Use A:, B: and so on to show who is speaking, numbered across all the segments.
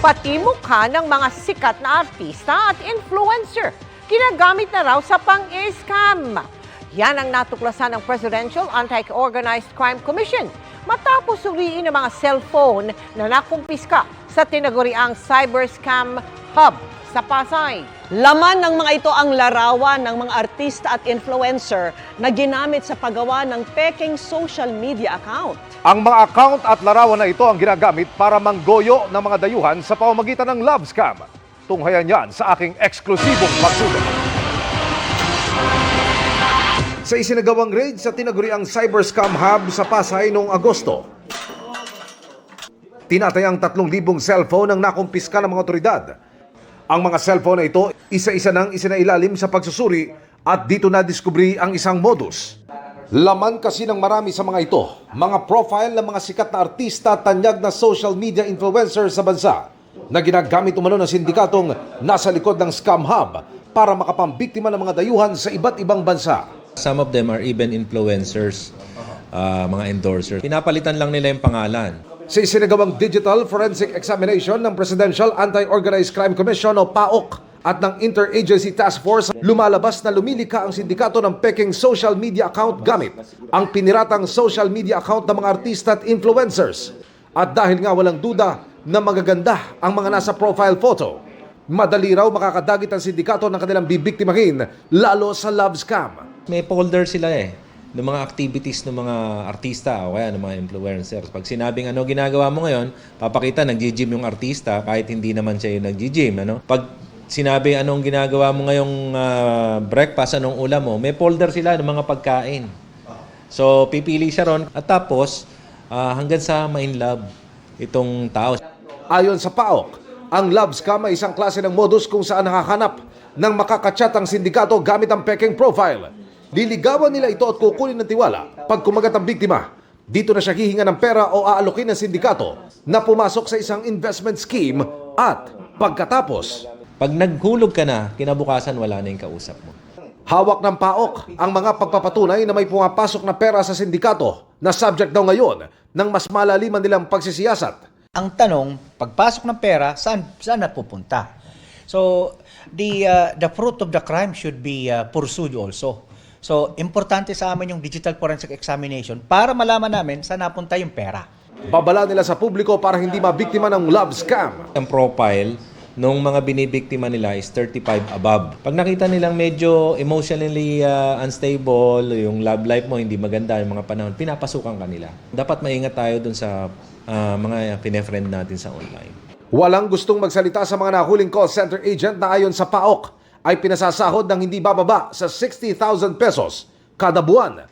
A: pati mukha ng mga sikat na artista at influencer. Ginagamit na raw sa pang-scam. Yan ang natuklasan ng Presidential Anti-Organized Crime Commission matapos suriin ng mga cellphone na nakumpiska sa tinaguriang cyber scam hub sa Pasay.
B: Laman ng mga ito ang larawan ng mga artista at influencer na ginamit sa paggawa ng peking social media account.
C: Ang mga account at larawan na ito ang ginagamit para manggoyo ng mga dayuhan sa pamamagitan ng love scam. Tunghayan yan sa aking eksklusibong pagsulat. Sa isinagawang raid sa tinaguriang cyber scam hub sa Pasay noong Agosto, tinatayang 3,000 cellphone ang nakumpiska ng mga otoridad. Ang mga cellphone na ito, isa-isa nang isinailalim sa pagsusuri at dito na diskubri ang isang modus. Laman kasi ng marami sa mga ito, mga profile ng mga sikat na artista at tanyag na social media influencer sa bansa na ginagamit umano ng sindikatong nasa likod ng scam hub para makapambiktima ng mga dayuhan sa iba't ibang bansa.
D: Some of them are even influencers, uh, mga endorsers. Pinapalitan lang nila yung pangalan.
C: Sa isinagawang Digital Forensic Examination ng Presidential Anti-Organized Crime Commission o PAOK at ng Interagency Task Force, lumalabas na lumilika ang sindikato ng peking social media account gamit ang piniratang social media account ng mga artista at influencers. At dahil nga walang duda na magaganda ang mga nasa profile photo, madali raw makakadagit ang sindikato ng kanilang bibiktimahin lalo sa love scam.
D: May folder sila eh ng mga activities ng mga artista o kaya ng mga influencers. Pag sinabing ano ginagawa mo ngayon, papakita nag-gym yung artista kahit hindi naman siya yung nag-gym. Ano? Pag sinabi anong ginagawa mo ngayong ah, breakfast, anong ulam mo, may folder sila ng mga pagkain. So, pipili siya ron. At tapos, ah, hanggang sa ma-in love itong tao.
C: Ayon sa PAOK, ang love scam ay isang klase ng modus kung saan nakahanap ng makakachat ang sindikato gamit ang peking profile. Liligawan nila ito at kukunin ng tiwala pag kumagat ang biktima. Dito na siya hihinga ng pera o aalokin ng sindikato na pumasok sa isang investment scheme at pagkatapos,
D: Pag naghulog ka na, kinabukasan wala na yung kausap mo.
C: hawak ng PAOK ang mga pagpapatunay na may pumapasok na pera sa sindikato na subject daw ngayon ng mas malaliman nilang pagsisiyasat.
E: Ang tanong, pagpasok ng pera, saan saan napupunta? So, the uh, the fruit of the crime should be uh, pursued also. So, importante sa amin yung digital forensic examination para malaman namin saan napunta yung pera.
C: Babala nila sa publiko para hindi mabiktima ng love scam.
D: Ang profile nung mga binibiktima nila is 35 above. Pag nakita nilang medyo emotionally uh, unstable, yung love life mo hindi maganda, yung mga panahon, pinapasukan ka nila. Dapat maingat tayo dun sa uh, mga pinefriend natin sa online.
C: Walang gustong magsalita sa mga nahuling call center agent na ayon sa PAOK ay pinasasahod ng hindi bababa sa 60,000 pesos kada buwan.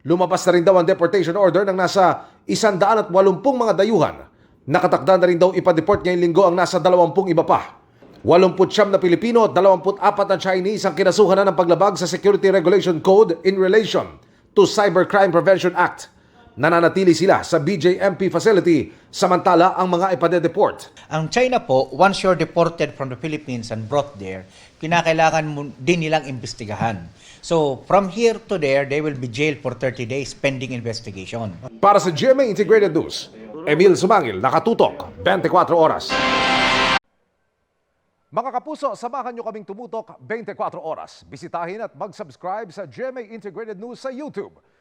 C: Lumabas na rin daw ang deportation order ng nasa 180 mga dayuhan. Nakatakda na rin daw ipa-deport ngayong linggo ang nasa 20 iba pa. 89 na Pilipino at 24 na Chinese ang kinasuhan na ng paglabag sa Security Regulation Code in relation to Cybercrime Prevention Act. Nananatili sila sa BJMP facility samantala ang mga ipade-deport.
E: Ang China po, once you're deported from the Philippines and brought there, kinakailangan mo din nilang imbestigahan. So, from here to there, they will be jailed for 30 days pending investigation.
C: Para sa GMA Integrated News, Emil Sumangil, nakatutok, 24 oras. Mga kapuso, samahan nyo kaming tumutok 24 oras. Bisitahin at mag-subscribe sa GMA Integrated News sa YouTube.